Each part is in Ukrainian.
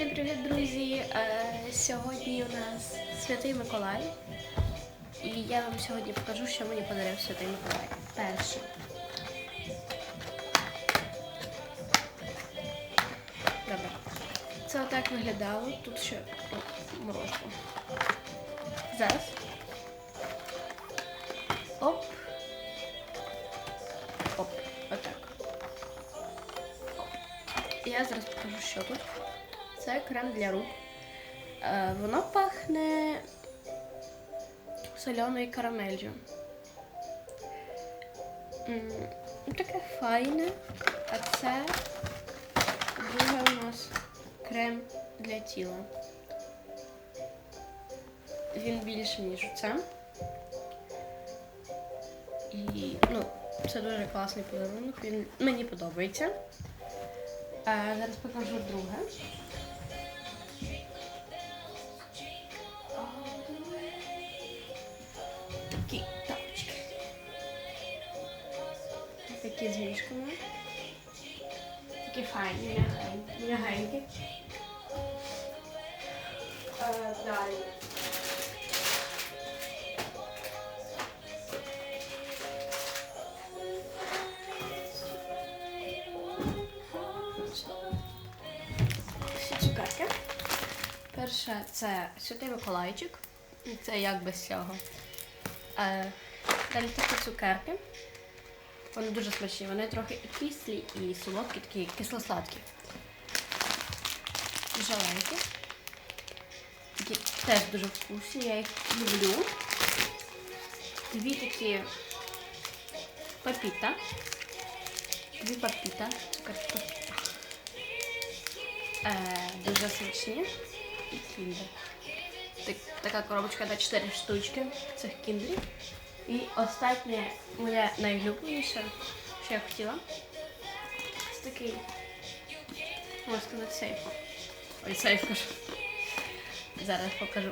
Всім привіт, друзі! Е, Сьогодні у нас Святий Миколай. І я вам сьогодні покажу, що мені подарив Святий Миколай. Перше. Добре. Це отак виглядало. Тут ще морозиво. Зараз. Оп. Оп. Отак. Я зараз покажу, що тут. Це крем для рук. Е, воно пахне соленою карамелью. Таке файне. А це друге у нас крем для тіла. Він більше, ніж це. І ну, це дуже класний подарунок. Він мені подобається. А, зараз покажу друге. Такі тапочки. Такі з мішками. Такі файні, м'ягенькі. Е, Далі. Перше це Святий Миколайчик. Це як без цього. Далі такі цукерки. Вони дуже смачні. Вони трохи і кислі, і солодкі, такі кисло-сладкі. Жалейки. Такі теж дуже вкусні, я їх люблю. Дві такі папіта. Дві папіта. Цукерки. Е, дуже смачні. І кіндер. Так, така коробочка на 4 штучки цих кіндерів. І останнє моє найулюбленіше, що я хотіла. Це такий, можна сказати, сейф. Ой, сейф кажу. Зараз покажу.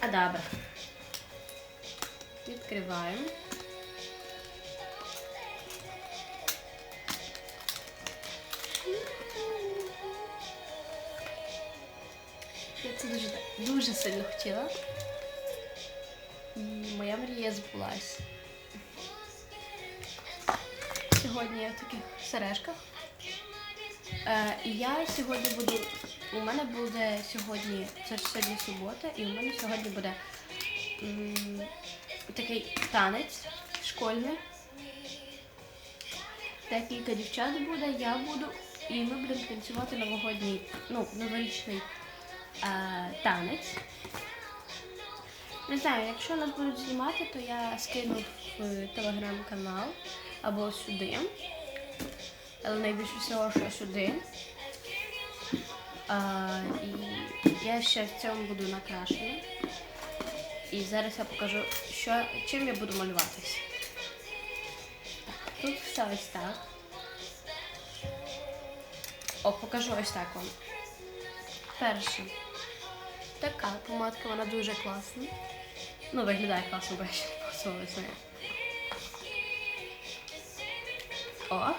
А добре. Відкриваємо. Це дуже, дуже сильно хотіла. І моя мрія збулась. Сьогодні я в таких сережках. Е, і я сьогодні буду. У мене буде сьогодні, це ж сьогодні субота, і у мене сьогодні буде м, такий танець школьний. Декілька дівчат буде, я буду, і ми будемо танцювати новогодній, ну, новорічний танець. Не знаю, якщо нас будуть знімати, то я скину в телеграм-канал або сюди. Але найбільше всього, що сюди. А, і я ще в цьому буду накрашена. І зараз я покажу, що, чим я буду малюватись. Тут все ось так. О, покажу ось так вам. Перше. Така помадка, вона дуже класна. Ну, виглядає класно, бо я ще не посувалася. О.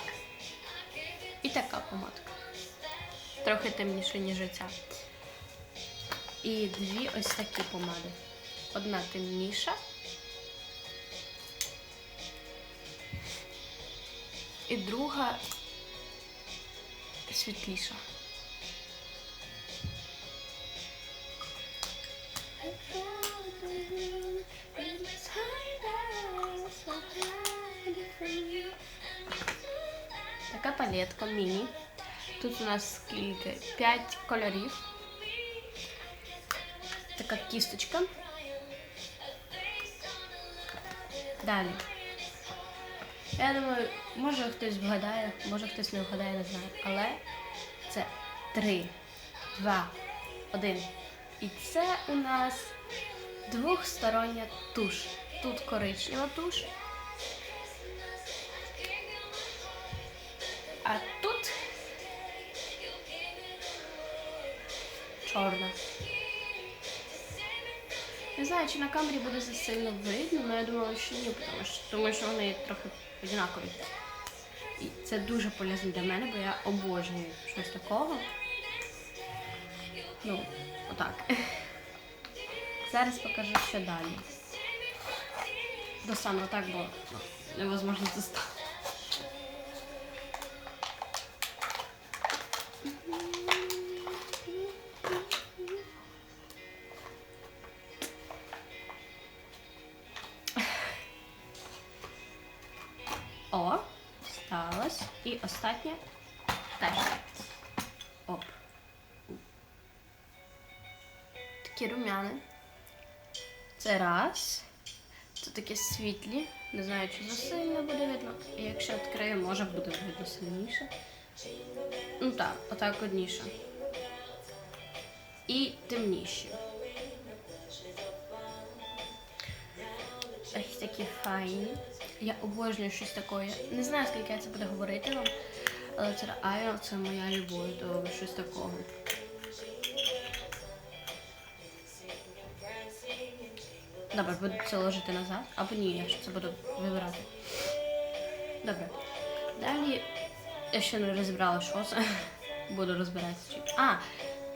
І така помадка. Трохи темніша, ніж ця. І дві ось такі помади. Одна темніша. І друга світліша. Така палетка міні. Тут у нас скільки? 5 кольорів. Така кісточка. Далі. Я думаю, може хтось вгадає, може хтось не вгадає, не знаю. Але це 3, 2, 1. І це у нас двохстороння туш. Тут коричнева туш. Чорна. Не знаю, чи на камері буде сильно видно, але я думала, що ні, тому що, тому що вони трохи однакові. І це дуже полезно для мене, бо я обожнюю щось такого. Ну, отак. Зараз покажу, що далі. Достану отак, бо ну, невозможно достати. І останнє теж. Оп. Такі румяни. Це раз. Це такі світлі. Не знаю, чи засильно буде видно. І якщо відкрию, може буде видно сильніше. Ну так, отак одніше. І темніші. Ось такі файні. Я обожнюю щось таке. Не знаю, скільки я це буду говорити вам, але це реально це моя любов до щось такого. Добре, буду це ложити назад, або ні, я це буду вибирати. Добре. Далі я ще не розібрала, що це. Буду розбиратися. А,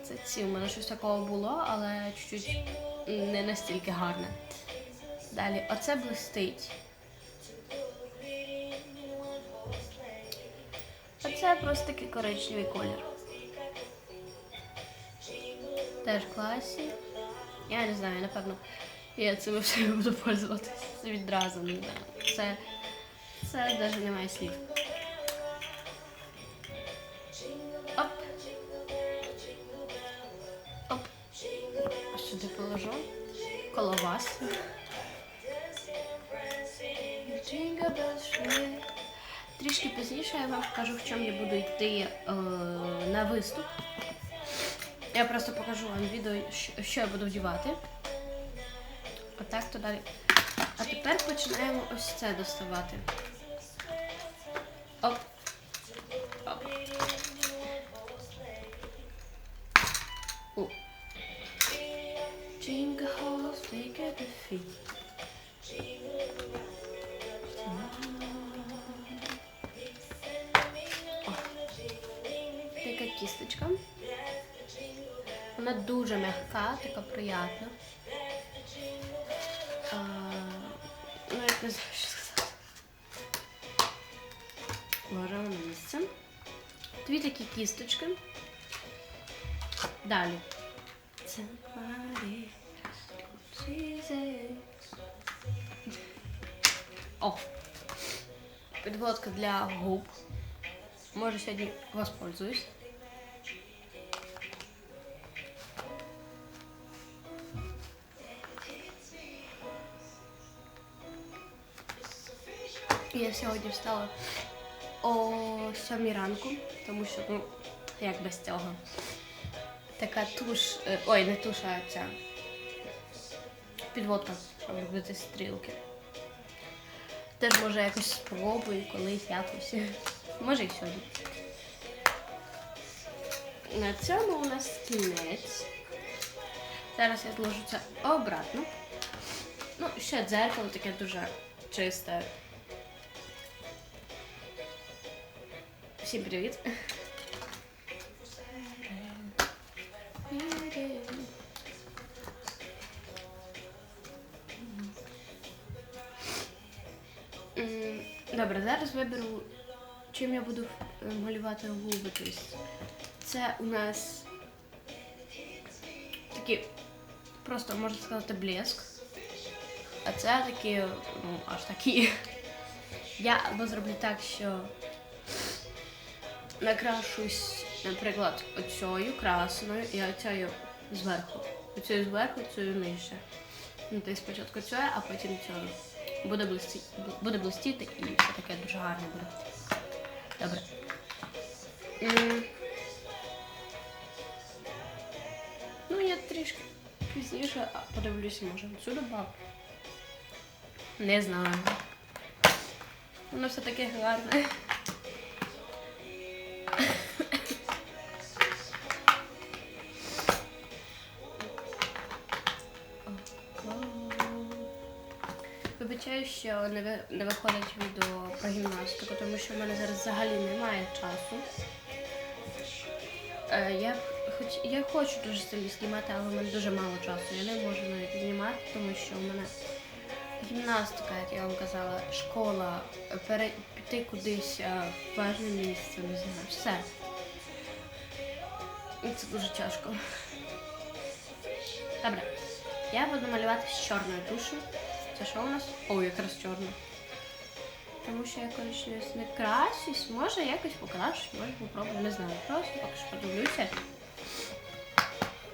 це ці. У мене щось такого було, але чуть-чуть не настільки гарне. Далі, оце блистить. Оце просто такий коричневий колір. Теж класі. Я не знаю, напевно, я цим все буду пользуватися відразу. Не знаю. Це, це навіть немає слів. Трішки пізніше я вам покажу, в чому я буду йти е, на виступ. Я просто покажу вам відео, що- я буду вдівати. Отак то далі. А тепер починаємо ось це доставати. Оп. Оп. Jingle halls, make it the feet. Вона дуже м'яка, така приятна. А, ну, як не знаю, що сказати. Ложимо на місце. Дві такі кісточки. Далі. О! Підводка для губ. Може сьогодні воспользуюсь. Я сьогодні встала о 7 ранку, тому що, ну, як без цього. Така туш, е, ой, не туш, а ця підводка, щоб робити стрілки. Теж може якось спробую, колись якось. Може і сьогодні. На цьому у нас кінець. Зараз я зложу це обратно. Ну, ще дзеркало таке дуже чисте. Всім привіт. Добре, зараз виберу, чим я буду е, малювати губи. Тобто це у нас такі, просто можна сказати, блеск. А це такі, ну, аж такі. Я або зроблю так, що накрашусь, наприклад, оцею красною і оцею зверху. Оцею зверху, оцею нижче. Ну, ти спочатку цією, а потім цією. Буде блисти, буде блистіти і все таке дуже гарне буде. Добре. Ну, я трішки пізніше подивлюся, може, отсюди бав. Не знаю. Воно все таке гарне. Що не, ви, не виходить відео про гімнастику, тому що в мене зараз взагалі немає часу. Е, я, хоч, я хочу дуже сильно знімати, але в мене дуже мало часу. Я не можу навіть знімати, тому що в мене гімнастика, як я вам казала, школа, пере, піти кудись е, в важне місце, не знаю, все. І це дуже тяжко. Добре. Я буду малювати з чорною тушою. Це що у нас? О, якраз чорна. Тому що я коричневість не красюсь, може якось покращусь, може попробую, не знаю. Просто поки що подивлюся.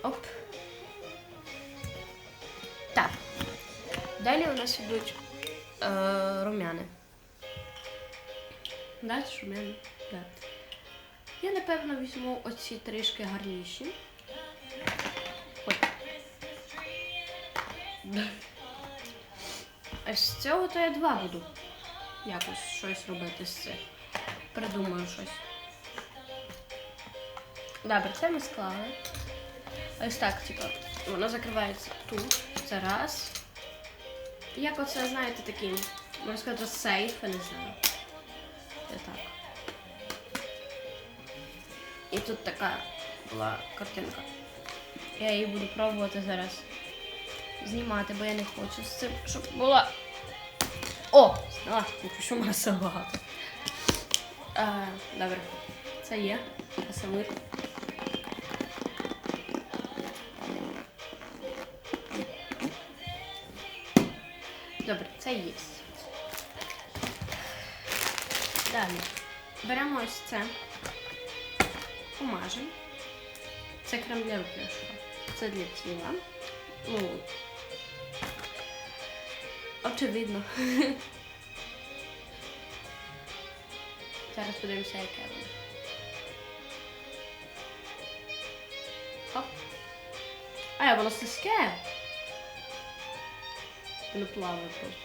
Оп. Так. Далі у нас йдуть е, румяни. Далі румяни. Так. Я напевно візьму оці трішки гарніші. Ой. А з цього то я два буду. Якось щось робити з цих. Придумаю щось. Добре, це ми склали. Ось так, типу, воно закривається тут. Це раз. Як оце, знаєте, такий, можна сказати, сейф, я не знаю. Це так. І тут така була картинка. Я її буду пробувати зараз знімати, бо я не хочу з цим, щоб була. О! Зняла, що маса багато. А, добре. Це є. Красавир. Добре, це є. Далі. Беремо ось це. Помажемо. Це крем для рук. Це для тіла. Очевидно. Зараз подивимося, яке воно. Оп. А, воно слизьке. Воно плаває просто.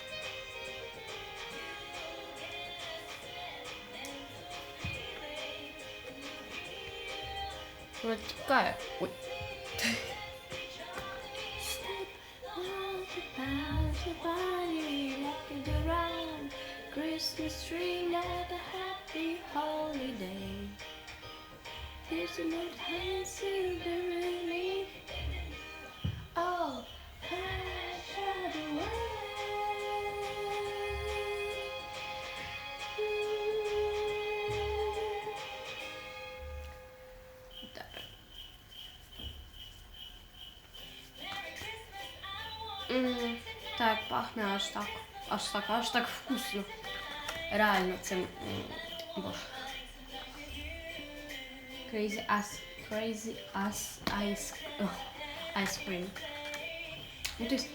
Воно тікає. Ой. Christmas tree, like a happy holiday. Isn't it handsome, really? Oh, hush away. Добре. М, Так, пахне аж так. Аж так, аж так вкусно. Реально цим. м, Боже. Crazy ass. Crazy ass ice. ох, Ice cream. Ну, то есть,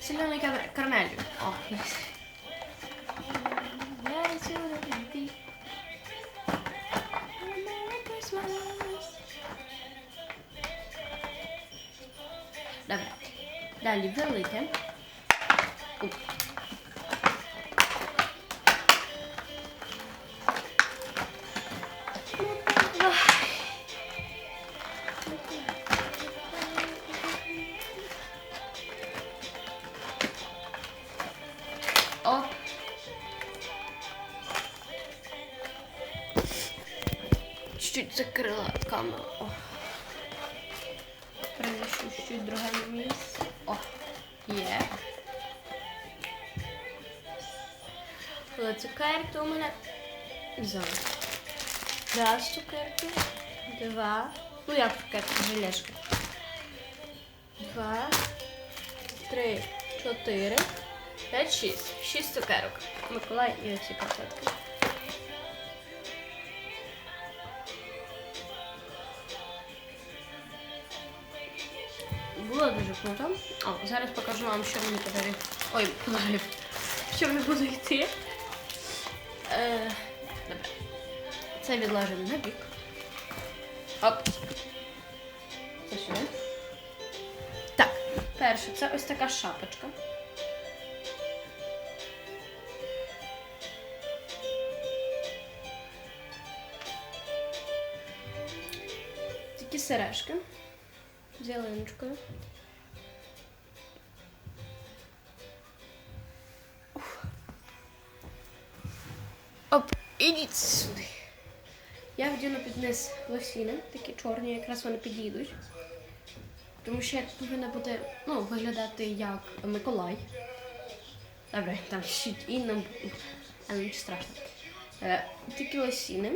соленой кар- карамелью. О, yes. Very soon it will be. Merry Christmas. Добре. Далі велике. О. Перенесу чуть-чуть друге місце. О, є. Але цукерки у мене зараз. Раз цукерки. Два. Ну як цукерки, желешки. Два. Три, чотири. П'ять, шість. Шість цукерок. Миколай і оці котлетки. Було дуже круто. О, зараз покажу вам, що мені подарив. Ой, подарив. Що мені буде йти. Е, добре. Це відложимо на бік. Оп. Це сюди. Так, перше, це ось така шапочка. Такі сережки з ялиночкою. Уф. Ідіть сюди. Я вдіну під низ лосіни, такі чорні, якраз вони підійдуть. Тому що я повинна буде ну, виглядати як Миколай. Добре, там щит і нам. Але нічого страшного. Е, такі лосіни.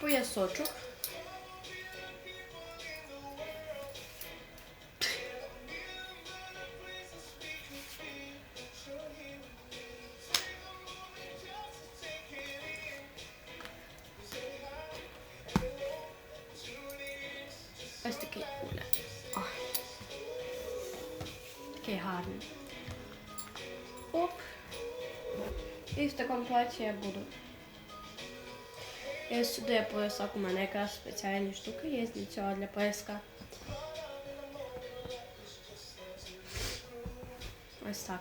Поясочок. Гарний. Оп. І в такому платі я буду. І сюди поясок у мене якраз спеціальні штуки є для цього для пояска. Ось так.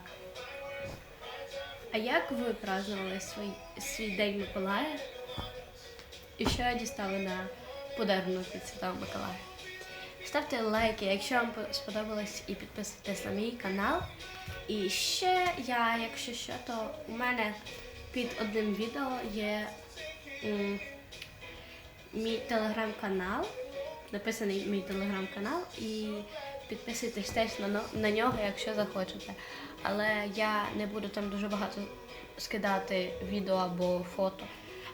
А як ви празднували свій, свій день Миколая? І що я дістала на подарунок від Святого Миколая? Ставте лайки, якщо вам сподобалось, і підписуйтесь на мій канал. І ще я, якщо що, то у мене під одним відео є мій телеграм-канал. Написаний мій телеграм-канал і підписуйтесь теж на, на нього, якщо захочете. Але я не буду там дуже багато скидати відео або фото,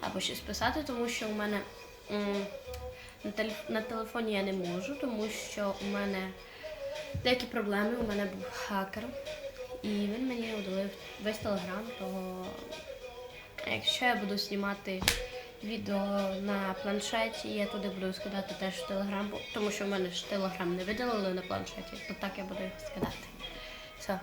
або щось писати, тому що у мене на, телеф- на телефоні я не можу, тому що у мене деякі проблеми. У мене був хакер, і він мені удалив весь телеграм, то якщо я буду знімати відео на планшеті, я туди буду скидати теж в телеграм, тому що в мене ж телеграм не видалили на планшеті, то так я буду їх скидати. Все,